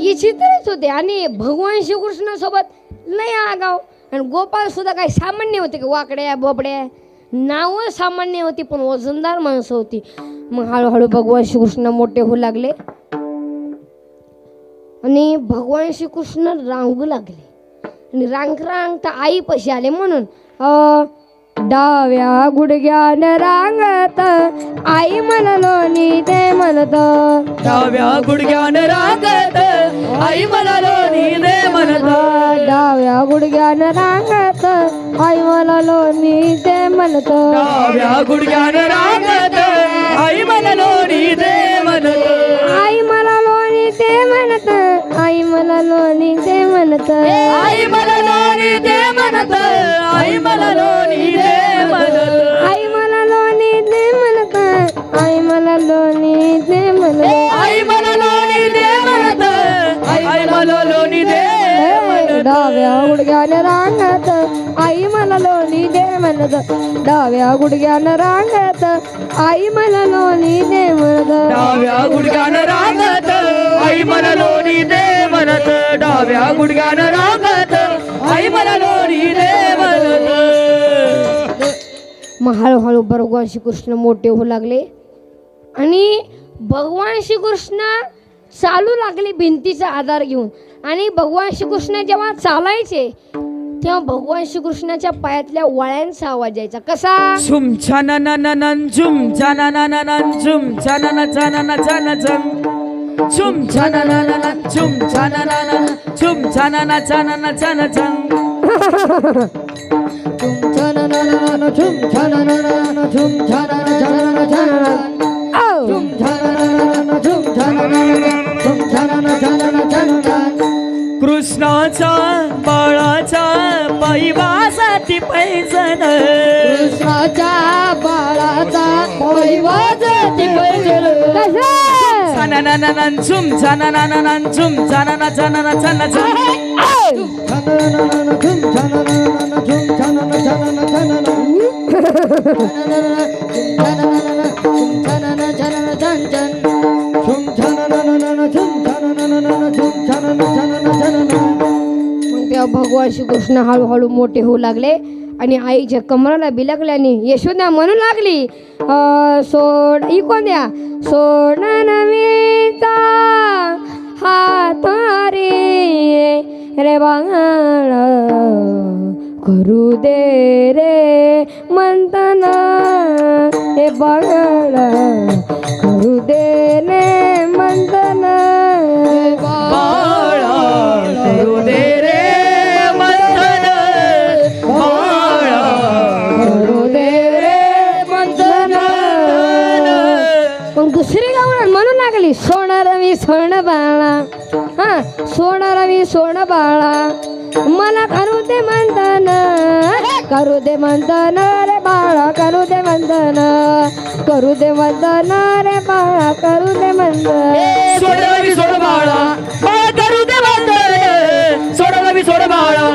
विचित्रच होते. आणि भगवान श्रीकृष्णासोबत लय आगाव. आणि गोपाल सुद्धा काही सामान्य होते का वाकड्या बोबड्या. नावं सामान्य होती पण वजनदार माणसं होती. मग हळूहळू भगवान श्रीकृष्ण मोठे होऊ लागले. आणि भगवान श्रीकृष्ण रांगू लागले. आणि रांग रांगता आई पशी आले म्हणून डाव्या गुडघ्यान रांगत. आई म्हणलो नी ते म्हणत. डाव्या गुडघ्यान रागत. आई मला लोणी रे म्हणत. डाव्या गुडघ्यान रांगत. आई म्हणलो नी ते म्हणत. डाव्या गुडघ्यान रागत. आई मला लोणी रे म्हणत. आई मला लोणी ते म्हणत. आई मला लोणी ते म्हणत. आई मला लोणी दे म्हणत. आई लोणी दे म्हणत आई मला लोणी ते म्हणत. आई मला लोणी ते म्हणत. आई मला लोणी दे म्हणत. आई मला लोणी दे डाव्या गुडघ्यानं रांगत. आई मला लोणी दे म्हणत. डाव्या गुडघ्यानं रांगत. आई मला लोणी दे म्हणत. डाव्या गुडघ्यान रागत. आई मला लोणी दे म्हणत. डाव्या गुडघ्यान रागत. मग हळूहळू भगवान श्रीकृष्ण मोठे होऊ लागले. आणि भगवान श्रीकृष्ण चालू लागले भिंतीचा आधार घेऊन. आणि भगवान श्रीकृष्ण जेव्हा चालायचे तेव्हा भगवान श्रीकृष्णाच्या पायातल्या वळ्यांचा आवाज यायचा. कसा? झुम झुम झुम झुम झुम झुम छम कृष्णाच्या बाळाच्या पैवासाठी पैजन कृष्णाच्या बाळाचा कसा छाना ना ना ना झुम छाना ना ना ना झुम छाना ना छाना ना छाना छम मग तेव्हा भगवान श्रीकृष्ण हळूहळू मोठे होऊ लागले आणि आईच्या कमराला बिलकल्याने यशोदा म्हणू लागली सोड इकोन द्या. सोड नवीचा हात रे रे बाळ. करू दे रे म्हणताना हे बाळ करू दे रे म्हणताना बाळा करू दे रे मंथन बाळा करू दे रे म्हणताना मग दुसरी गावणार म्हणू लागली सोन रवी सोन बाळा हा सोन रवी सोन बाळा. मला करू दे मंदन करू दे मंदन रे बाळा करू दे मंदन करू दे मंदन रे बाळा करू दे मंदन. सोडला मी सोड बाळा करू दे मंदन सोडला मी सोड बाळा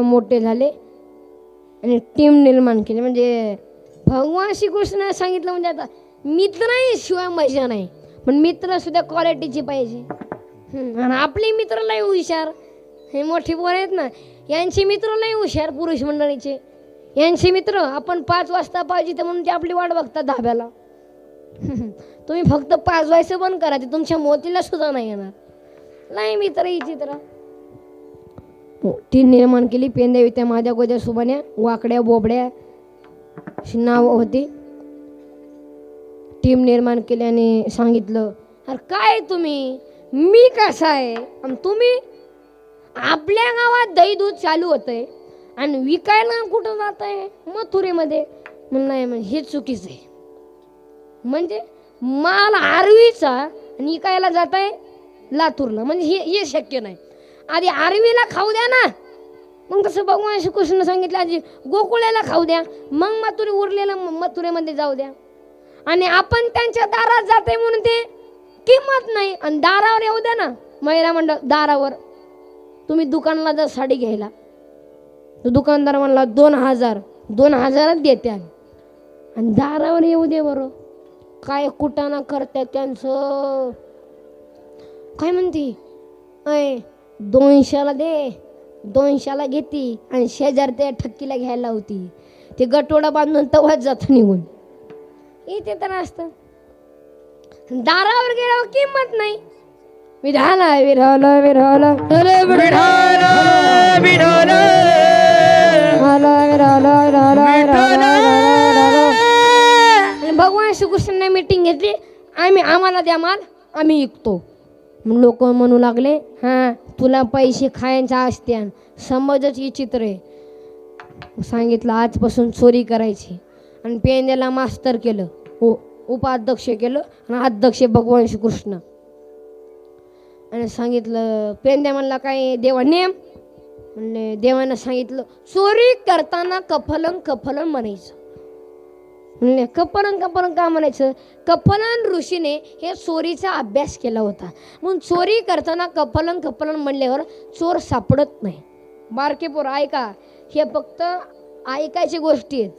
मोठे झाले. आणि टीम निर्माण केली. म्हणजे भगवान श्रीकृष्ण सांगितलं म्हणजे आता मित्र शिवाय मजा नाही. पण मित्र सुद्धा क्वालिटीचे पाहिजे. आणि आपले मित्र लय हुशार. हे मोठी पोर आहेत ना यांचे मित्र लय हुशार पुरुष मंडळीचे. यांचे मित्र आपण पाच वाजता पाहिजे तर म्हणून ते आपली वाट बघतात धाब्याला. तुम्ही फक्त पाच व्हायचं बंद करा ते तुमच्या मोतीला सुद्धा नाही येणार. नाही मित्र ही चित्र ती निर्माण केली. पेंदेवी त्या माझ्या गोद्या सुबान्या वाकड्या बोबड्या अशी नावं होती. टीम निर्माण केली आणि सांगितलं अरे काय तुम्ही? मी कसा आहे? आणि तुम्ही? आपल्या गावात दही दूध चालू होतंय आणि विकायला कुठं जात आहे मथुरेमध्ये नाही म्हणजे हे चुकीचं आहे. म्हणजे माल आरवीचा आणि विकायला जात आहे लातूरला. म्हणजे हे हे शक्य नाही. आधी आर्मीला खाऊ द्या ना. मग तसं भगवान श्रीकृष्ण सांगितलं आधी गोकुळ्याला खाऊ द्या. मग मथुरे उरलेलं मथुरेमध्ये जाऊ द्या. आणि आपण त्यांच्या दारात जाते म्हणून ते किंमत नाही. आणि दारावर येऊ द्या ना महिला मंडळ दारावर. तुम्ही दुकानाला जर साडी घ्यायला. तर दुकानदार म्हणला दोन हजार. दोन हजारच देते आम्ही. आणि दारावर येऊ दे बरं. काय कुटाणा करतात त्यांचं? काय म्हणते? अय दोनशेला दे दोनशेला घेती आणि शेजार त्या ठक्कीला घ्यायला होती ते गटोडा बांधून तवाच जात निघून. इथे तर असतं. दारावर गेल्यावर किंमत नाही. विधान विरहल विरहल विठाल आणि भगवान श्रीकृष्णाने मीटिंग घेतली. आम्ही आम्हाला द्या माल आम्ही विकतो. लोक म्हणू लागले हां तुला पैसे खायचा असत्या समजच विचित्र आहे. सांगितलं आजपासून चोरी करायची. आणि पेंद्याला मास्तर केलं हो उपाध्यक्ष केलं आणि अध्यक्ष भगवान श्रीकृष्ण. आणि सांगितलं पेंद्या म्हणला काय देवा नेम? म्हणले देवानं सांगितलं चोरी करताना कफलन कफलन म्हणायचं. म्हणले कपलन कपनन का म्हणायचं? कपलन ऋषीने हे चोरीचा अभ्यास केला होता. म्हणून चोरी करताना कपलन कपलन म्हणल्यावर चोर सापडत नाही. बारके पोर ऐका हे फक्त ऐकायची गोष्टी आहेत.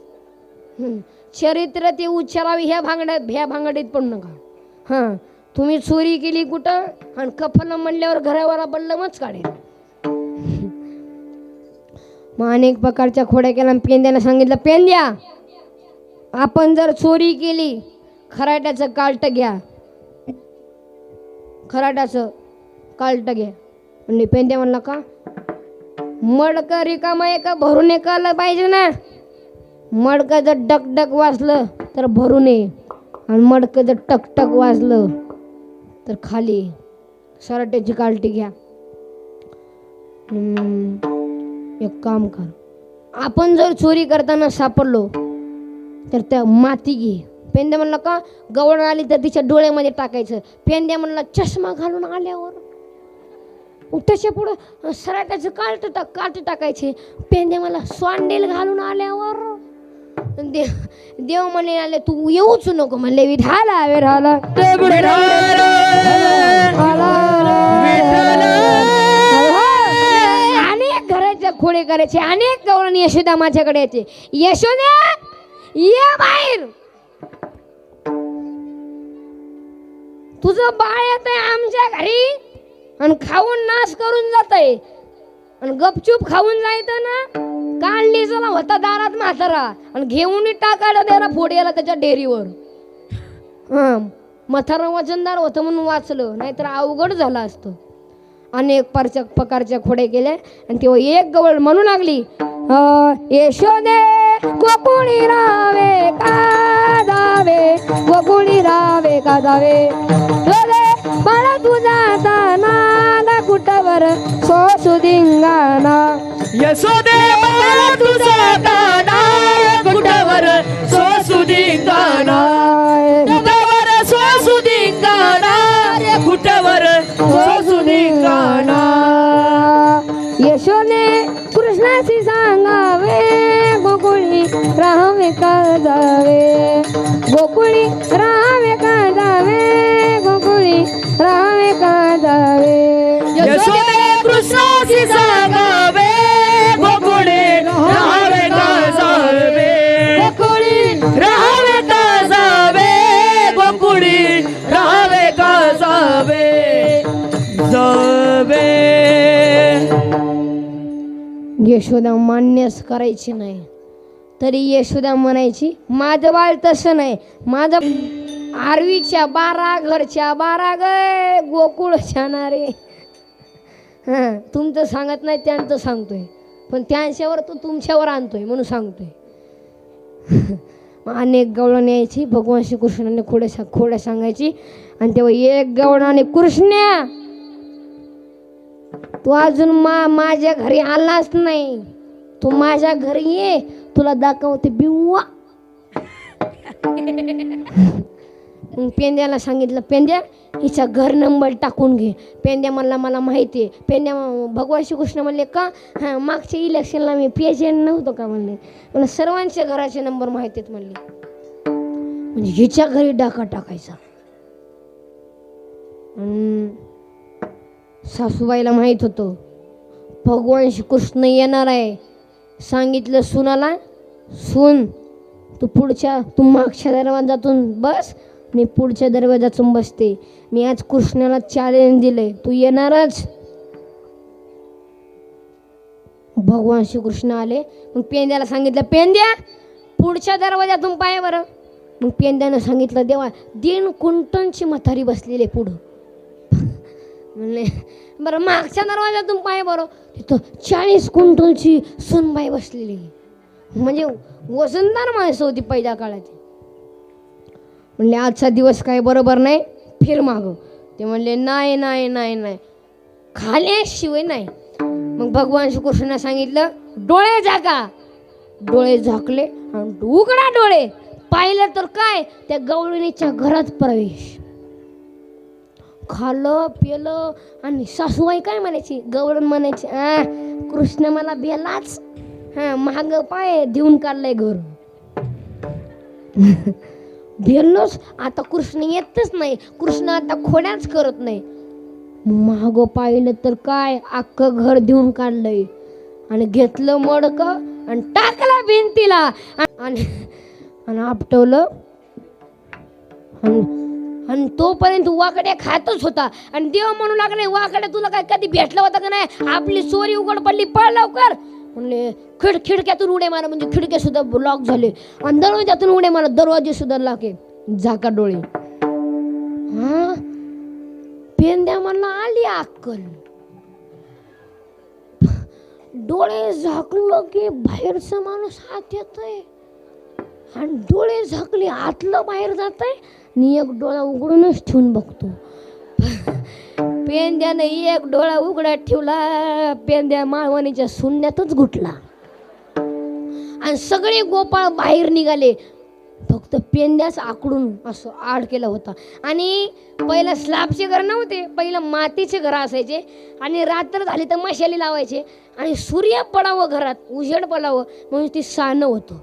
चरित्र ते उच्चारावी ह्या भांगड्यात ह्या भांगडीत पण नका. हां. तुम्ही चोरी केली कुठं? आणि कपलन म्हणल्यावर घरावर बल्लमच काढेल. मग अनेक प्रकारच्या खोड्या केल्या आणि पेंद्यानं सांगितलं पेंद्या आपण जर चोरी केली खराट्याचं काल्ट घ्या. खराट्याचं काल्ट घ्या. म्हणजे पेंद्या म्हणला का? मडक रिकामा एक भरून एकाला पाहिजे ना. मडकं जर डकडक वाजलं तर भरून ये. आणि मडकं जर टकटक वाजलं तर खाली सराट्याची काल्टी घ्या. एक काम कर. आपण जर चोरी करताना सापडलो तर त्या माती घे. पेंद्या म्हणलं का? गवळण आली तर तिच्या डोळ्यामध्ये टाकायचं. पेंद्या म्हणलं चष्मा घालून आल्यावर. त्याच्या पुढं. सराट्याचं काट टाक काट टाकायचे. पेंद्या मला स्वांडेल घालून आल्यावर. देव देव म्हणे आले तू येऊच नको म्हणले. विठाला विठाला अनेक घराच्या खोडे करायचे अनेक गवळणी यशोदा माझ्याकडे यायचे यशोदा! ये बाहेर. तुझं बाळ येत आहे आमच्या घरी आणि खाऊन नाश करून जात आहे आणि गपचूप खाऊन जायचं ना? काढली चला होता दारात म्हातारा आणि घेऊन टाकायला त्याला फोड्याला त्याच्या डेअरीवर हा म्हातारा वजनदार होतं म्हणून वाचलं नाहीतर अवघड झालं असतं. अनेक परच्या प्रकारच्या खोडे गेल्या आणि तेव्हा एक गवळ म्हणू लागली यशोदे गोकुळी रावे का जावे गोकुळी रावे का जावे बाळा तुझा नादा कुटावर सोसू धिंगाणा यशोदे बाळा तुझा दाना कुटावर सोसुदिंगाना कुटावर सोसुदिंगाना रे कुटावर सोसुदिंगाना यशोने कृष्णाशी सांगावे गोकुळी राहावे का जावे? गोकुळी राहावे का जावे? गोकुळी राहावे का जावे? यशोदे कृष्णाशी यशोदा मान्यच करायची नाही. तरी यशोदा म्हणायची माझं बाळ तसं नाही. माझं आरवीच्या बारा घरच्या बारा ग गोकुळ छानारे हां तुमचं सांगत नाही त्यांचं सांगतोय. पण त्यांच्यावर तो तुमच्यावर आणतोय म्हणून सांगतोय. अनेक गवळण यायची भगवान श्रीकृष्णाने खोड्या खोड्या सांगायची. आणि तेव्हा एक गवळणाने कृष्ण्या तू अजून मा माझ्या घरी आलाच नाही. तू माझ्या घरी ये तुला दाखवते बिव्वा. पेंद्याला सांगितलं पेंद्या हिचा घर नंबर टाकून घे. पेंद्या म्हणला मला माहिती आहे. पेंद्या भगवान श्रीकृष्ण म्हणले का? हां मागच्या इलेक्शनला मी पेजेंट नव्हतो का? म्हणले. मला सर्वांच्या घराचे नंबर माहिती आहेत म्हणले. म्हणजे हिच्या घरी डाका टाकायचा. सासूबाईला माहीत होतं. भगवान श्रीकृष्ण येणार आहे. सांगितलं सुनाला सुन तू पुढच्या तू मागच्या दरवाजातून बस मी पुढच्या दरवाजातून बसते. मी आज कृष्णाला चॅलेंज दिले तू येणारच. भगवान श्रीकृष्ण आले. मग पेंद्याला सांगितलं पेंद्या पुढच्या दरवाजातून पाय बरं. मग पेंद्यानं सांगितलं देवा दीन कुंटनची म्हातारी बसलेली आहे पुढं. म्हणले बरं मागच्या दरवाजातून पाय बरं. तिथं चाळीस क्विंटलची सोनबाई बसलेली. म्हणजे वजनदार माणसं होती पहिल्या काळाची म्हणले आजचा दिवस काय बरोबर नाही फिर माग. ते म्हणले नाही नाही नाही नाही. खाल्याशिवाय नाही. मग भगवान श्रीकृष्णाने सांगितलं डोळे झाका. डोळे झाकले आणि उघडा डोळे. पाहिलं तर काय त्या गवळणीच्या घरात प्रवेश. खाल्लं पिलं आणि सासूबाई काय म्हणायची? गवळण म्हणायची आ कृष्ण मला बेलाच हा महाग पाय देऊन काढलंय घर. भेलोच आता कृष्ण येतच नाही. कृष्ण आता खोड्याच करत नाही. महाग पाहिलं तर काय? अख्खं घर देऊन काढलंय. आणि घेतलं मडक आणि टाकला भिंतीला. आणि आणि आपटवलं. आणि आणि तोपर्यंत वाकड्या खातच होता. आणि देव म्हणू लागले वाकड्या तुला काय कधी भेटला होता का नाही? आपली चोरी उघड पडली पळ लवकर. म्हणले खिड खिडक्यातून उडे मारा. म्हणजे खिडक्या सुद्धा ब्लॉक झाले. आणि दरवाजातून उडे मारा दरवाजे सुद्धा लाके झाका डोळे. हा? पेंद्या म्हणला आली अक्कल. डोळे झाकलं की बाहेरचा माणूस हात येतोय. आणि डोळे झाकले आतलं बाहेर जात आहे आणि एक डोळा उघडूनच ठेवून बघतो. पेंद्यानं एक डोळा उघडा ठेवला पेंद्या माळवणीच्या शून्यातच घुटला. आणि सगळे गोपाळ बाहेर निघाले. फक्त पेंद्याच आकडून असं आड केला होता. आणि पहिलं स्लॅबचे घर नव्हते पहिलं मातीचे घर असायचे. आणि रात्र झाली तर मशाली लावायचे. आणि सूर्य पडावं घरात उजेड पडावं म्हणून ती सानं होतं.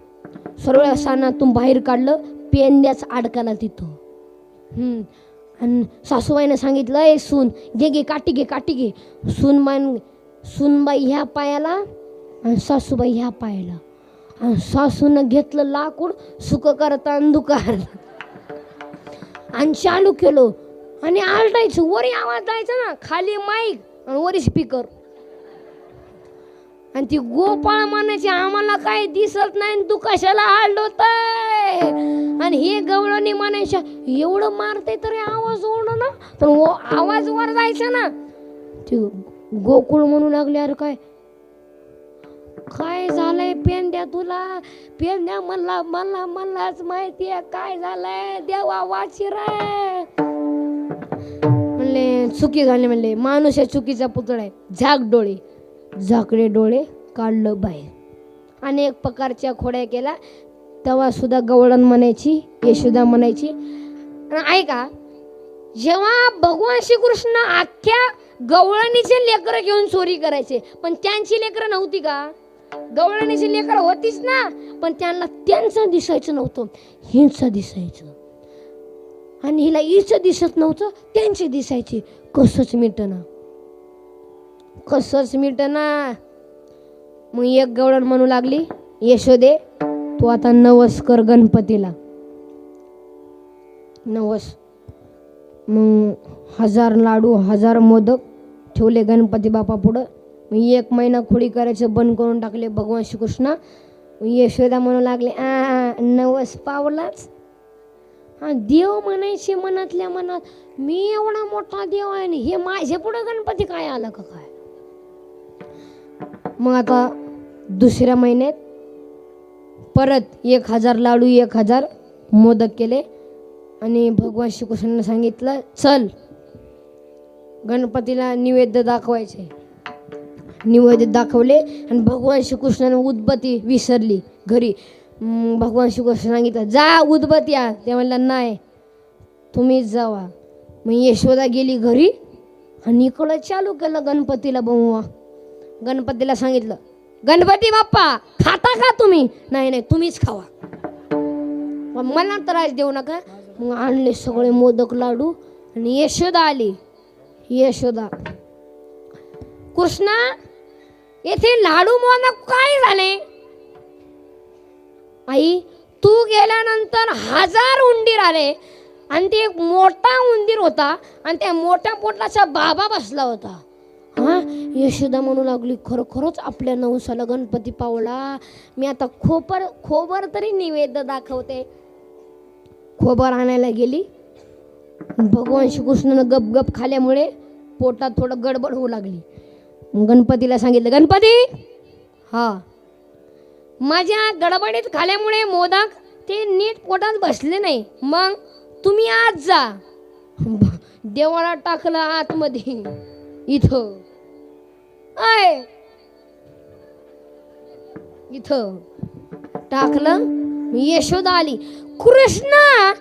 सर्व सानातून बाहेर काढलं पेंद्याच अडकाला तिथं. आणि सासूबाईनं सांगितलं ए सून घे घे काठी घे काठी घे. सूनबाई सूनबाई ह्या पायाला आणि सासूबाई ह्या पायाला. आणि सासूनं घेतलं लाकूड सुख करता आणि दुकार आणि चालू केलो. आणि आलटायचं वरी आवाज जायचा ना खाली माईक आणि वरी स्पीकर आणि ती गोपाळ म्हणायची आम्हाला काही दिसत नाही आणि तू कशाला आलडोतय आणि हे गवळणी म्हणायच्या एवढं मारते तरी आवाज ओढ ना. पण वो आवाज वर जायचा ना. ती गोकुळ म्हणू लागले अरे काय काय झालंय पेंड्या तुला? पेंड्या म्हणला मला मलाच माहिती आहे. काय झालंय? देवा वाचिर म्हणले चुकी झाली म्हणले. माणूस या चुकीचा पुतळा आहे. झाक डोळे. झाकले डोळे काढलं बाहेर. अनेक प्रकारच्या खोड्या केला तेव्हा सुद्धा गवळण म्हणायची यशोदा म्हणायची ऐका जेव्हा भगवान श्रीकृष्ण अख्ख्या गवळणीचे लेकरं घेऊन चोरी करायचे पण त्यांची लेकरं नव्हती का? गवळणीची लेकरं होतीच ना पण त्यांना त्यांचं दिसायचं नव्हतं हिंचं दिसायचं. आणि हिला हिचं दिसत नव्हतं त्यांचे दिसायचे. कसंच मिटणं. कसंच मिटना. मग एक गवळण म्हणू लागली यशोदे तू आता नवस कर गणपतीला. नवस. मग हजार लाडू हजार मोदक ठेवले गणपती बापा पुढं. मग एक महिना खोडी करायचं बंद करून टाकले भगवान श्रीकृष्ण. यशोदा म्हणू लागले आ नवस पावलाच. हा देव म्हणायचे मनातल्या मनात मी एवढा मोठा देव आहे आणि हे माझ्या पुढं गणपती काय आला का काय? मग आता दुसऱ्या महिन्यात परत एक हजार लाडू एक हजार मोदक केले. आणि भगवान श्रीकृष्णाने सांगितलं चल गणपतीला निवेद्य दाखवायचे. निवेद्य दाखवले आणि भगवान श्रीकृष्णाने उदबत्ती विसरली घरी. भगवान श्रीकृष्ण सांगितलं जा उदबत्ती या ते म्हणलं नाही तुम्हीच जावा. मग यशोदा गेली घरी आणि इकडं चालू केलं गणपतीला बनवा गणपतीला सांगितलं गणपती बाप्पा खाता का तुम्ही? नाही नाही तुम्हीच खावा. मला त्रास देऊ नका. मग आणले सगळे मोदक लाडू आणि यशोदा आली. यशोदा कृष्णा येथे लाडू मोदक काय झाले? आई तू गेल्यानंतर हजार उंदीर आले आणि ते एक मोठा उंदीर होता आणि त्या मोठ्या पोटाचा बाबा बसला होता. हा? यशोदा म्हणू लागली खरोखरच आपल्या नवसाला गणपती पावला. मी आता खोपर खोबर तरी निवेद्य दाखवते. खोबर आणायला गेली. भगवान श्रीकृष्णानं गपगप खाल्यामुळे पोटात थोडं गडबड होऊ लागली. गणपतीला सांगितलं गणपती! हा. माझ्या गडबडीत खाल्यामुळे मोदक ते नीट पोटात बसले नाही. मग तुम्ही आज जा. देवाला टाकलं आतमध्ये. इथं. इथं टाकलं. यशोदा आली. कृष्णा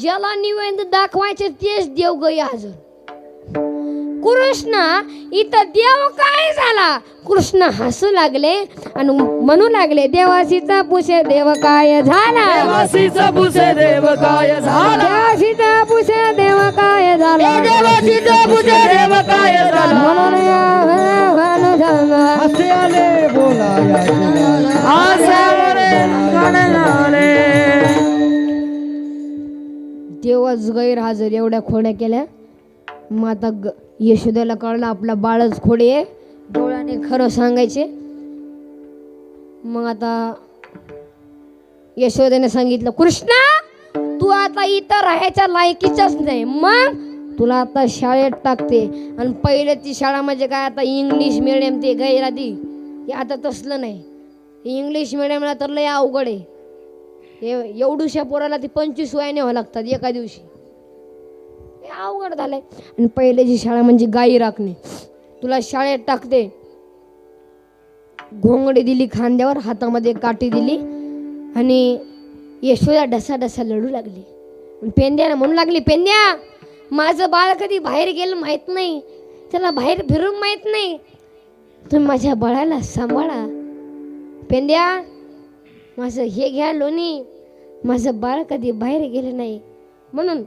ज्याला निवेद दाखवायचे तेच देव गई हजर. कृष्ण इथं देव काय झाला? कृष्ण हसू लागले आणि म्हणू लागले देवासीचा पुसे देव काय झाला? देवासीचा पुसे देव काय झाला? देवासीचा पुसे देव काय झाला? देवासीचा पुसे देव काय झाला. देवच गैरहजर एवढ्या खोड्या केल्या. मग आता ग यशोदेला कळलं आपला बाळच खोडे आहे. डोळ्याने खरं सांगायचे. मग आता यशोदेने सांगितलं कृष्णा तू आता इथं राहायच्या लायकीचाच नाही. मग तुला आता शाळेत टाकते. आणि पहिले ती शाळा म्हणजे काय? आता इंग्लिश मिडियम ते गैरादी. हे आता तसलं नाही. इंग्लिश मिडियमला तर लय अवघड आहे. हे एवढूशा पोराला ती पंचवीस वयाने व्हावं लागतात एका दिवशी. हे अवघड झालंय. आणि पहिल्याची शाळा म्हणजे गाई राखणे तुला शाळेत टाकते. घोंगडी दिली खांद्यावर हातामध्ये काठी दिली. आणि यशोदा डसा डसा लढू लागली. आणि पेंद्याला म्हणू लागली पेंद्या माझं बाळ कधी बाहेर गेलं माहीत नाही. त्याला बाहेर फिरून माहीत नाही. तुम्ही माझ्या बाळाला सांभाळा. पेंद्या माझं हे घ्या लोणी. माझं बाळ कधी बाहेर गेलं नाही. म्हणून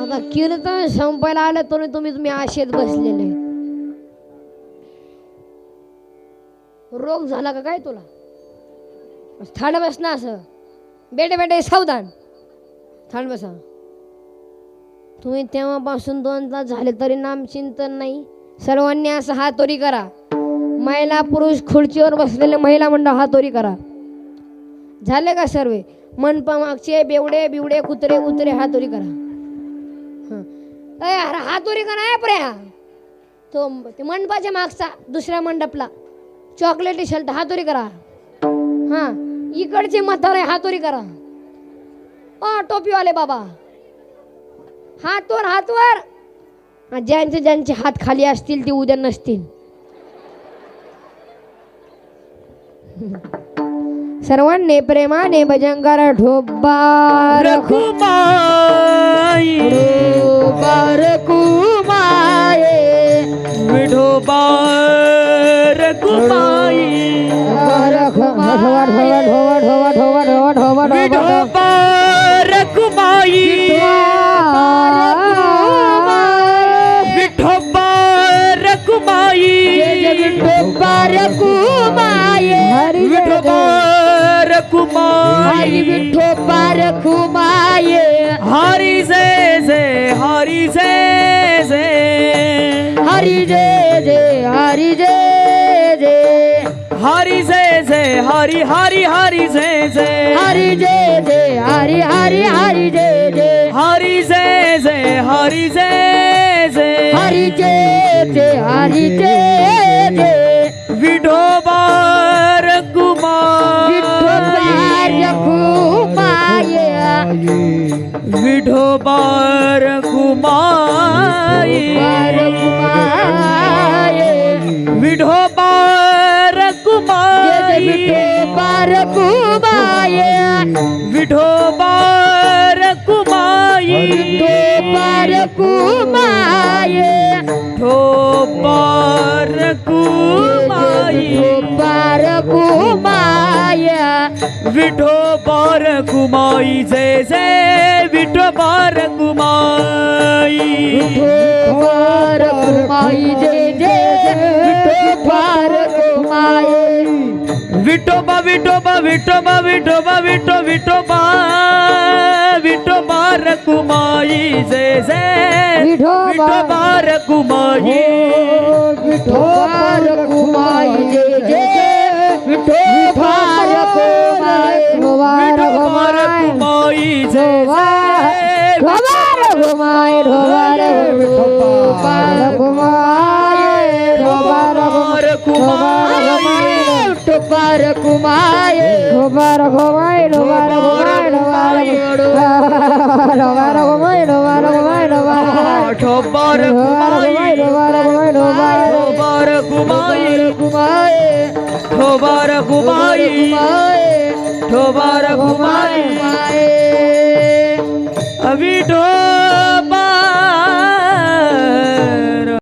आता कीर्तन संपायला आलं तरी तुम्ही तुम्ही आशेत बसलेले. रोग झाला का काय तुला? थांड बस ना असं. बेटे बेटे सावधान. थांड बसा. तुम्ही तेव्हापासून दोन तास झाले तरी नाम चिंतन नाही. सर्वांनी असं हातोरी करा. महिला पुरुष खुर्चीवर बसलेले महिला मंडळ हातोरी करा. झाले का सर्व? मनपा मागचे बेवडे बिवडे कुत्रे उतरे हातोरी करा. हं. अरे हातोरी करा आहे प्र्या. तो ते मंडपाच्या मागचा दुसऱ्या मंडपला. चॉकलेटी शर्ट हातोरी करा. हा. इकडचे म्हातारे हातोरी करा. अ टोपीवाले बाबा. हातवर हातवर. ज्यांचे ज्यांचे हात खाली असतील ते उद्या नसतील. सर्वांनी प्रेमाने भजंकर ठोबार रखुमाई रखुमाये विठोबा रखुमाई विठोबा रखुमाई रखुमाई हरी से से हरी से से हरि जय जय हरि जय जय हरी से से हरी हरी हरी से से हरि जय जय हरि हरि हरि जय जय हरी से से हरी से से हरि जय जय हरि जय जय विठोबा विठोबा रघुमाई विठोबा रघुमाई विठोबा रघुमाई ठोबा रघुमाई विठोबा रघुमाई जय जय विठो बार कुमाई जे जे विठो बार कुमाई विठो बार कुमाई जे जे विठो बार कुमाई विठोबा विठोबा विठोबा विठोबा विठो विठोबा विठो बार कुमाई जे जे विठो बार कुमाई विठो बार कुमाई जे जे ढोबार कुमाई ढोबार कुमाई ढोबार कुमाई ढोबार कुमाई ढोबार कुमाई ढोबार ठोबार कुमाई ढोबार कुमाई ढोबार ठोबार कुमाई कुमाई ठोबार कुमाई ठोबार कुमाई विठो